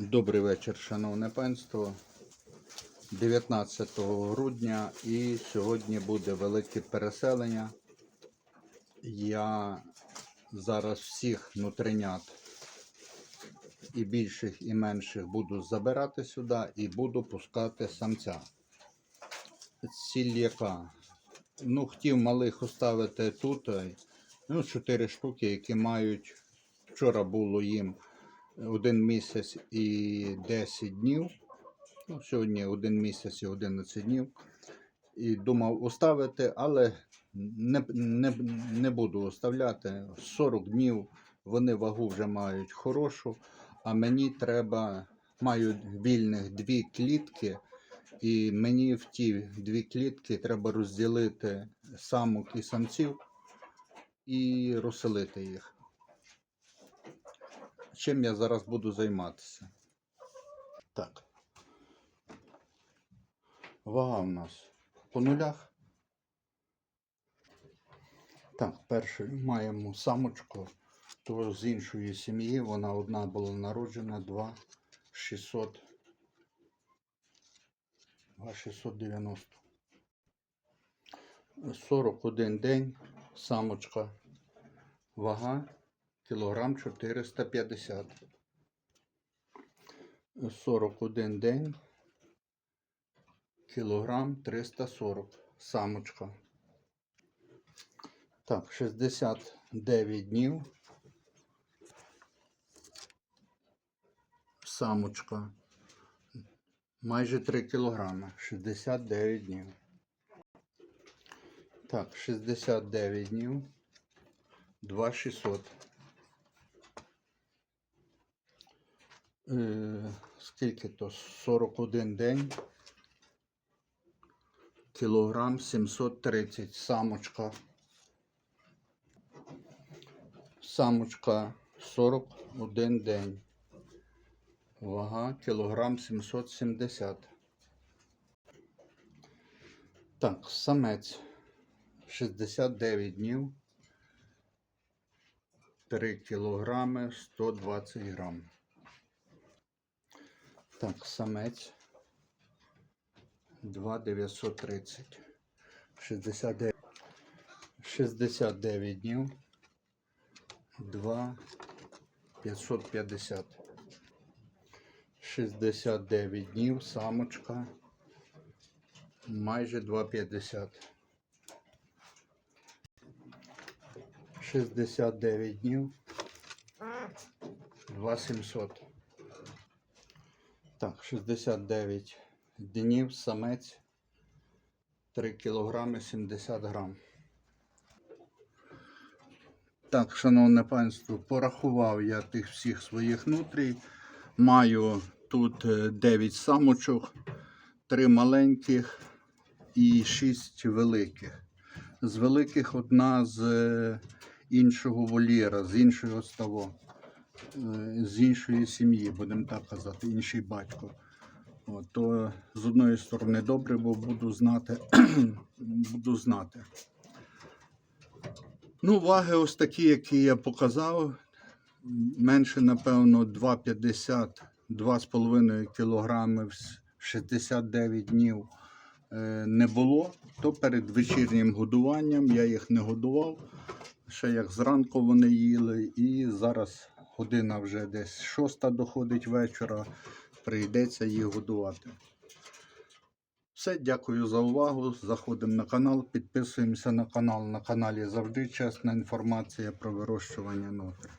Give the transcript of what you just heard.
Добрий вечір, шановне панство. 19 грудня і сьогодні буде велике переселення. Я зараз всіх нутринят і більших, і менших буду забирати сюди і буду пускати самця. Ціль яка? Ну, хотів малих оставити тут. Ну, 4 штуки, які мають. Вчора було їм один місяць і 10 днів. Ну, сьогодні один місяць і 11 днів. І думав оставити, але не, не, не буду оставляти. 40 днів вони вагу вже мають хорошу, а мені треба, маю вільних дві клітки, і мені в ті дві клітки треба розділити самок і самців і розселити їх чим я зараз буду займатися. Так. Вага у нас по нулях. Так, перше маємо самочку, то з іншої сім'ї. Вона одна була народжена, 2 600. 2 690. 41 день, самочка, вага кілограм 450. 41 день. Кілограм 340. Самочка. Так, 69 днів. Самочка. Майже 3 кілограми. 69 днів. Так, 69 днів. 2600. Е, скільки то? 41 день. Кілограм 730. Самочка. Самочка 41 день. Вага кілограм 770. Так, самець 69 днів. 3 кілограми 120 грам. Так, самець 2,930. 69. 69 днів. 2,550. 69 днів, самочка. Майже 2,50. 69 днів. 2,700. Так, 69 днів, самець 3 кілограми 70 грам. Так, шановне панство, порахував я тих всіх своїх нутрій. Маю тут 9 самочок, 3 маленьких і 6 великих. З великих одна з е, іншого вольєра, з іншого ставу е, з іншої сім'ї, будемо так казати, інший батько. От, то з одної сторони добре, бо буду знати. буду знати. Ну, ваги ось такі, які я показав. Менше, напевно, 2,50, 2,5 кілограми в 69 днів е, не було. То перед вечірнім годуванням я їх не годував. Ще як зранку вони їли, і зараз година вже десь шоста доходить вечора, прийдеться її годувати. Все, дякую за увагу. Заходимо на канал, підписуємося на канал. На каналі завжди чесна інформація про вирощування нотр.